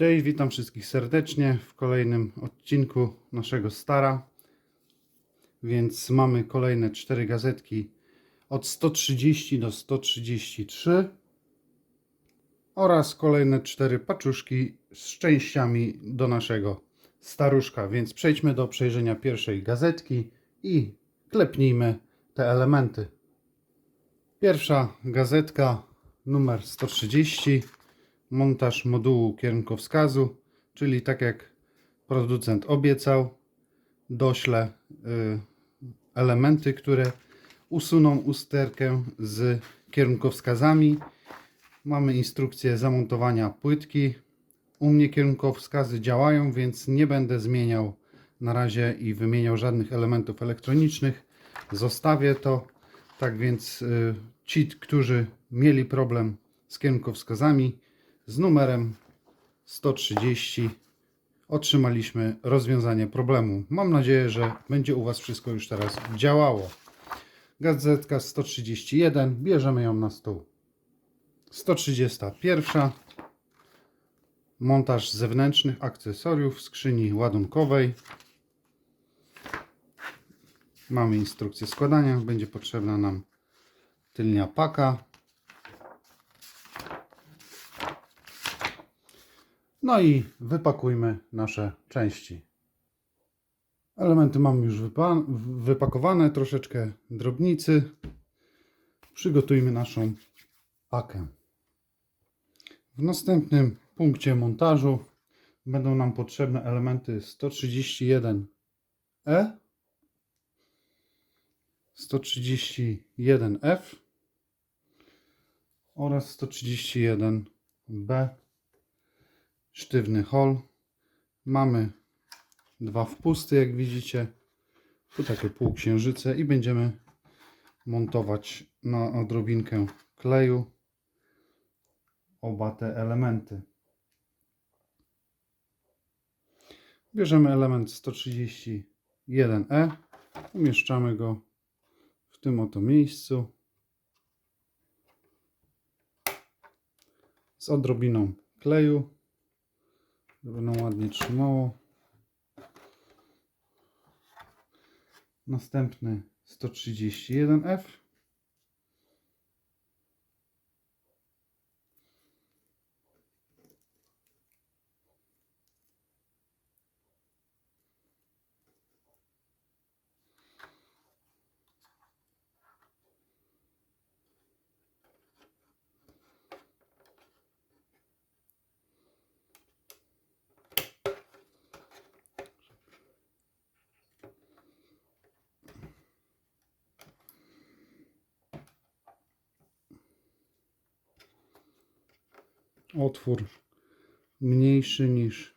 Cześć, witam wszystkich serdecznie w kolejnym odcinku naszego Stara. Więc mamy kolejne cztery gazetki od 130 do 133 oraz kolejne cztery paczuszki z częściami do naszego staruszka. Więc przejdźmy do przejrzenia pierwszej gazetki i klepnijmy te elementy. Pierwsza gazetka numer 130 montaż modułu kierunkowskazu, czyli tak jak producent obiecał, doślę y, elementy, które usuną usterkę z kierunkowskazami. Mamy instrukcję zamontowania płytki. U mnie kierunkowskazy działają, więc nie będę zmieniał na razie i wymieniał żadnych elementów elektronicznych. Zostawię to. Tak więc y, ci, którzy mieli problem z kierunkowskazami, z numerem 130 otrzymaliśmy rozwiązanie problemu. Mam nadzieję, że będzie u Was wszystko już teraz działało. Gazetka 131, bierzemy ją na stół. 131. Montaż zewnętrznych akcesoriów skrzyni ładunkowej. Mamy instrukcję składania. Będzie potrzebna nam tylnia paka. No i wypakujmy nasze części. Elementy mamy już wypa wypakowane, troszeczkę drobnicy. Przygotujmy naszą pakę. W następnym punkcie montażu będą nam potrzebne elementy 131E, 131F oraz 131B sztywny hol. Mamy dwa wpusty, jak widzicie. Tu takie półksiężyce i będziemy montować na odrobinkę kleju oba te elementy. Bierzemy element 131E, umieszczamy go w tym oto miejscu z odrobiną kleju nam ładnie trzymało. Następny 131F. Otwór mniejszy niż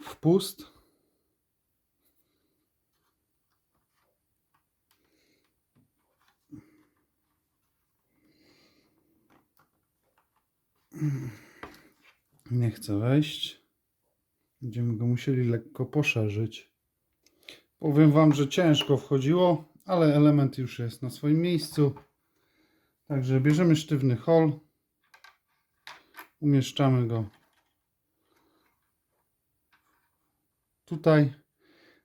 wpust. Nie chce wejść. Będziemy go musieli lekko poszerzyć. Powiem Wam, że ciężko wchodziło, ale element już jest na swoim miejscu. Także bierzemy sztywny hol, umieszczamy go tutaj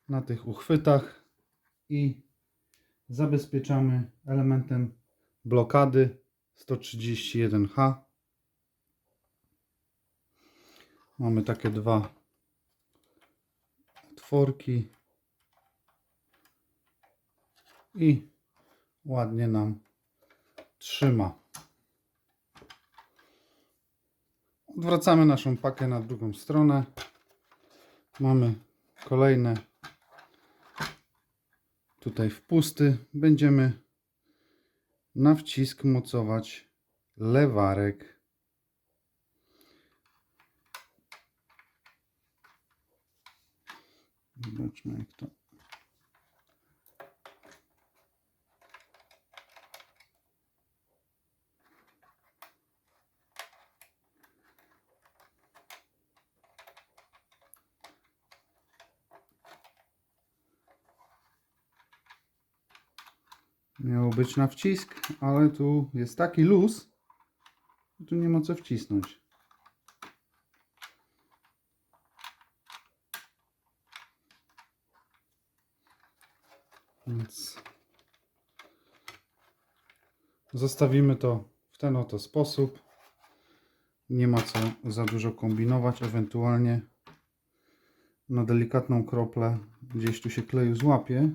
na tych uchwytach i zabezpieczamy elementem blokady 131H. Mamy takie dwa otworki i ładnie nam trzyma. Odwracamy naszą pakę na drugą stronę. Mamy kolejne tutaj wpusty. Będziemy na wcisk mocować lewarek. Zobaczmy jak to Miało być na wcisk, ale tu jest taki luz, Tu nie ma co wcisnąć. Więc zostawimy to w ten oto sposób. Nie ma co za dużo kombinować, ewentualnie na delikatną kroplę gdzieś tu się kleju złapie.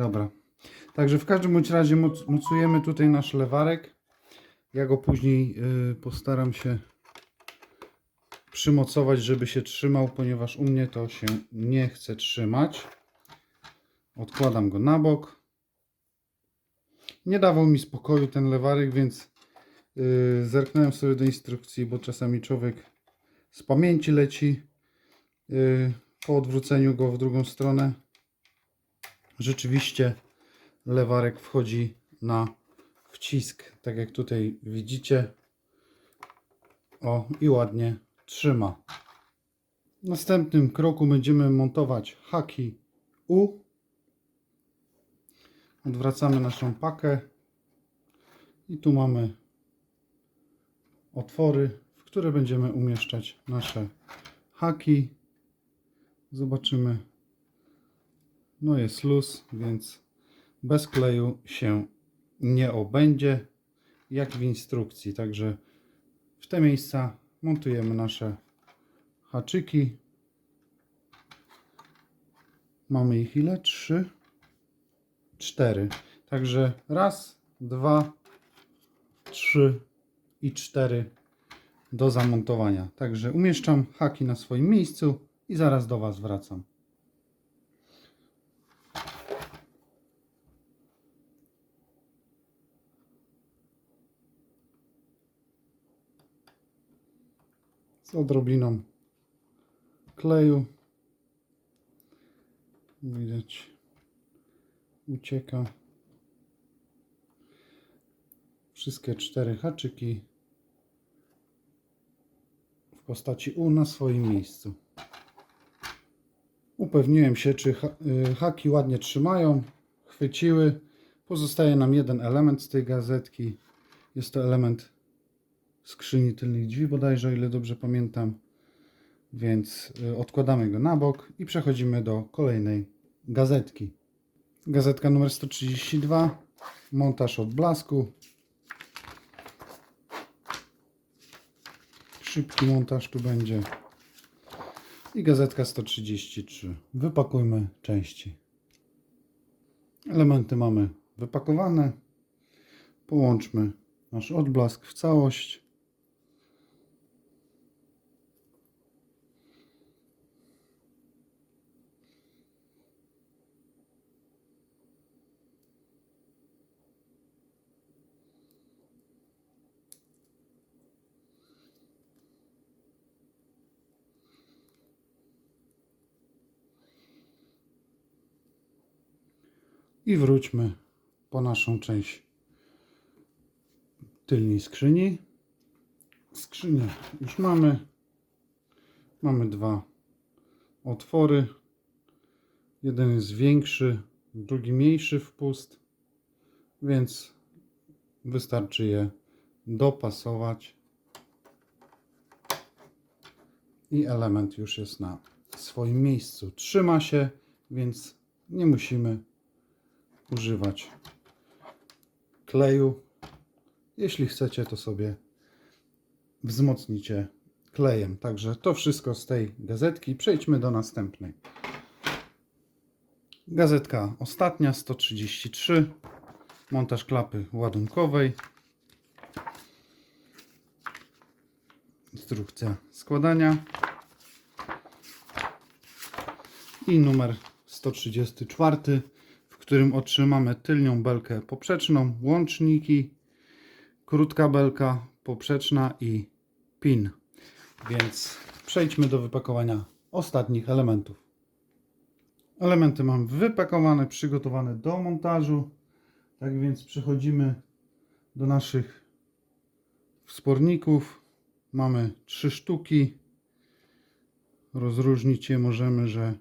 Dobra. Także w każdym bądź razie moc- mocujemy tutaj nasz lewarek. Ja go później y, postaram się przymocować, żeby się trzymał, ponieważ u mnie to się nie chce trzymać. Odkładam go na bok. Nie dawał mi spokoju ten lewarek, więc yy, zerknąłem sobie do instrukcji, bo czasami człowiek z pamięci leci yy, po odwróceniu go w drugą stronę. Rzeczywiście lewarek wchodzi na wcisk, tak jak tutaj widzicie. O, i ładnie trzyma. W następnym kroku będziemy montować haki U. Odwracamy naszą pakę i tu mamy otwory, w które będziemy umieszczać nasze haki. Zobaczymy. No jest luz, więc bez kleju się nie obędzie, jak w instrukcji. Także w te miejsca montujemy nasze haczyki. Mamy ich ile? Trzy, cztery. Także raz, dwa, trzy i cztery do zamontowania. Także umieszczam haki na swoim miejscu i zaraz do Was wracam. Z odrobiną kleju. Widać, ucieka. Wszystkie cztery haczyki w postaci U na swoim miejscu. Upewniłem się, czy y, haki ładnie trzymają, chwyciły. Pozostaje nam jeden element z tej gazetki. Jest to element skrzyni tylnych drzwi bodajże, o ile dobrze pamiętam. Więc y, odkładamy go na bok i przechodzimy do kolejnej gazetki. Gazetka numer 132. Montaż od blasku. Szybki montaż tu będzie. I gazetka 133. Wypakujmy części. Elementy mamy wypakowane. Połączmy nasz odblask w całość. I wróćmy po naszą część tylnej skrzyni. Skrzynię już mamy. Mamy dwa otwory. Jeden jest większy, drugi mniejszy wpust, więc wystarczy je dopasować. I element już jest na swoim miejscu. Trzyma się, więc nie musimy używać kleju. Jeśli chcecie, to sobie wzmocnicie klejem. Także to wszystko z tej gazetki. Przejdźmy do następnej. Gazetka ostatnia, 133. Montaż klapy ładunkowej. Instrukcja składania. I numer 134, w którym otrzymamy tylnią belkę poprzeczną, łączniki, krótka belka poprzeczna i pin. Więc przejdźmy do wypakowania ostatnich elementów. Elementy mam wypakowane, przygotowane do montażu. Tak więc przechodzimy do naszych wsporników. Mamy trzy sztuki. Rozróżnić je możemy, że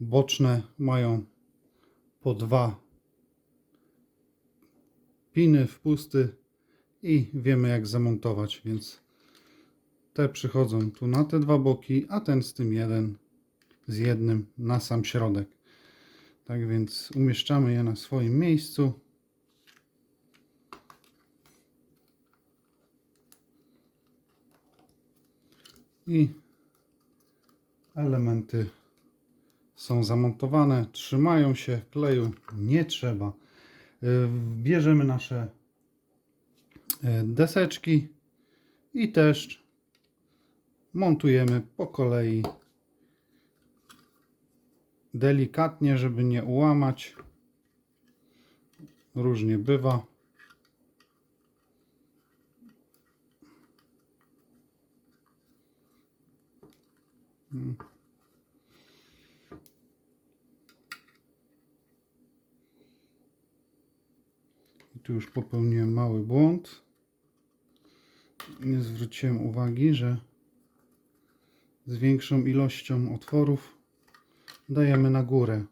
boczne mają po dwa piny wpusty i wiemy jak zamontować, więc te przychodzą tu na te dwa boki, a ten z tym jeden z jednym na sam środek. Tak więc umieszczamy je na swoim miejscu. I elementy są zamontowane, trzymają się, kleju nie trzeba. Y, Bierzemy nasze y, deseczki i też montujemy po kolei delikatnie, żeby nie ułamać. Różnie bywa. Mm. Tu już popełniłem mały błąd. Nie zwróciłem uwagi, że z większą ilością otworów dajemy na górę.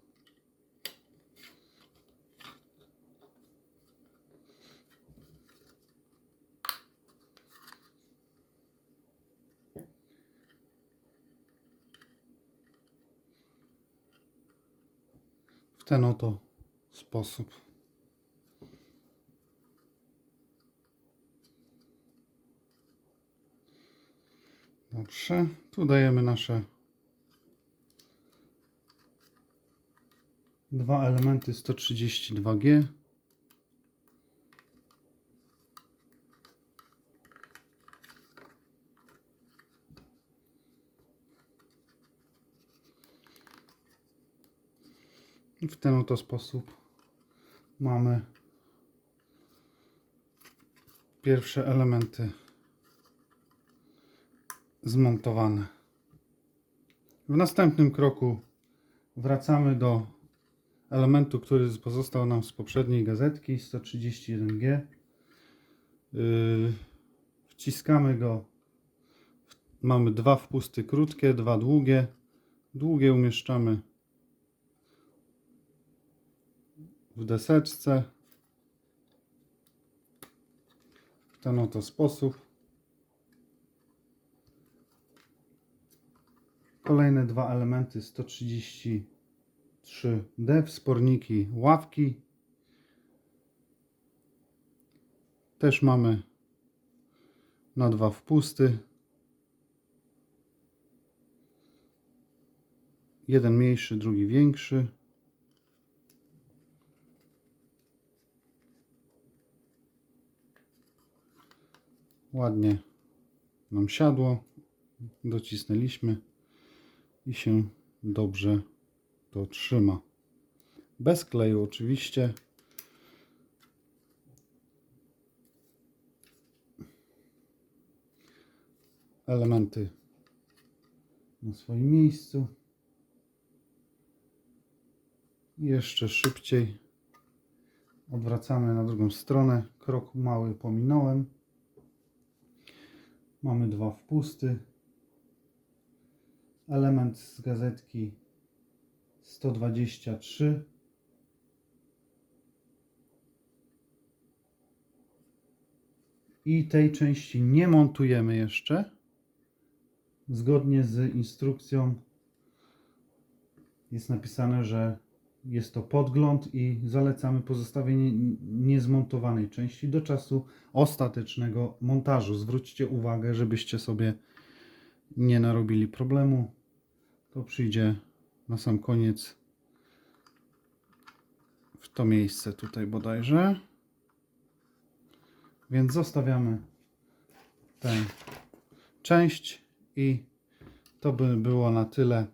W ten oto sposób. Dobrze, tu dajemy nasze dwa elementy 132G. I w ten oto sposób mamy pierwsze elementy zmontowane. W następnym kroku wracamy do elementu, który pozostał nam z poprzedniej gazetki 131G. Yy, wciskamy go. Mamy dwa wpusty krótkie, dwa długie. Długie umieszczamy w deseczce w ten oto sposób. Kolejne dwa elementy 133D, wsporniki, ławki. Też mamy na dwa wpusty. Jeden mniejszy, drugi większy. Ładnie nam siadło. Docisnęliśmy i się dobrze to trzyma. Bez kleju oczywiście. Elementy na swoim miejscu. Jeszcze szybciej odwracamy na drugą stronę. Krok mały pominąłem. Mamy dwa wpusty element z gazetki 123 i tej części nie montujemy jeszcze zgodnie z instrukcją jest napisane, że jest to podgląd i zalecamy pozostawienie niezmontowanej części do czasu ostatecznego montażu. Zwróćcie uwagę, żebyście sobie nie narobili problemu. To przyjdzie na sam koniec w to miejsce tutaj bodajże. Więc zostawiamy tę część i to by było na tyle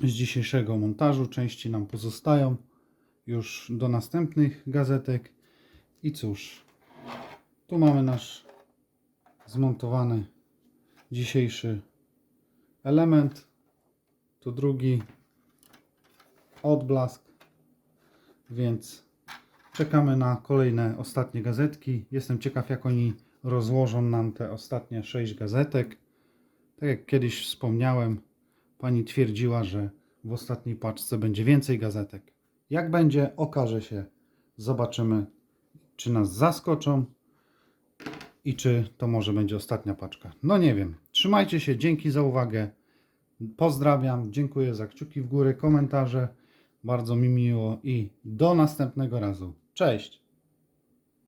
z dzisiejszego montażu. Części nam pozostają już do następnych gazetek. I cóż, tu mamy nasz zmontowany dzisiejszy element. Tu drugi odblask. Więc czekamy na kolejne ostatnie gazetki. Jestem ciekaw, jak oni rozłożą nam te ostatnie 6 gazetek. Tak jak kiedyś wspomniałem, pani twierdziła, że w ostatniej paczce będzie więcej gazetek. Jak będzie, okaże się. Zobaczymy, czy nas zaskoczą i czy to może będzie ostatnia paczka. No nie wiem. Trzymajcie się, dzięki za uwagę. Pozdrawiam, dziękuję za kciuki w górę, komentarze. Bardzo mi miło i do następnego razu. Cześć!